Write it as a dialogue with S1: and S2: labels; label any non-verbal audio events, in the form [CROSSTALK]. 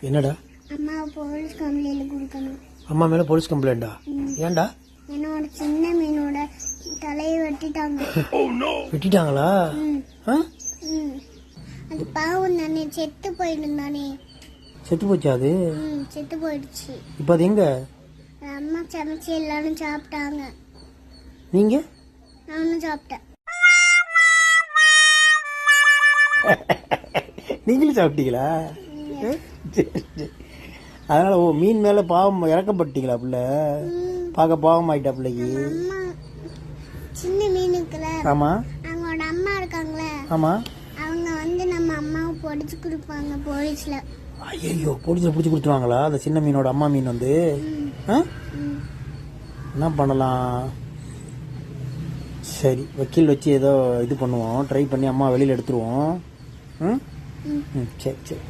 S1: என்னடா?
S2: அம்மா police complaint கொடுக்கணும்.
S1: அம்மா மேலே போலீஸ் கம்ப்ளைண்டா ஏன்டா?
S2: என்னோட சின்ன மீனோட தலையை வெட்டிட்டாங்க.
S1: வெட்டிட்டாங்களா?
S2: ம்.
S1: ஆ?
S2: ம். அது பாவம் தானே. செத்து போயிருந்தானே
S1: செத்து போச்சா அது?
S2: செத்து போயிடுச்சு.
S1: இப்போ அது எங்க?
S2: அம்மா சமைச்சு எல்லாரும் சாப்பிட்டாங்க.
S1: நீங்கள்
S2: நானும் சாப்பிட்டேன். [LAUGHS]
S1: நீங்களும் சாப்பிட்டீங்களா. அதனால ஓ மீன் மேலே பாவம் இறக்கப்பட்டீங்களா பிள்ளை? பார்க்க பாவம் ஆயிட்டா பிள்ளைக்கு
S2: சின்ன மீன்
S1: ஆமாம்
S2: அவங்களோட அம்மா இருக்காங்களே
S1: ஆமாம்
S2: அவங்க வந்து நம்ம அம்மாவை பொடிச்சு கொடுப்பாங்க போலீஸ்ல.
S1: ஐயோ போலீஸில் பிடிச்சி கொடுத்துருவாங்களா அந்த சின்ன மீனோட அம்மா மீன் வந்து? என்ன பண்ணலாம்? சரி வக்கீல் வச்சு ஏதோ இது பண்ணுவோம் ட்ரை பண்ணி அம்மா வெளியில் எடுத்துருவோம். ம்? ம். சரி சரி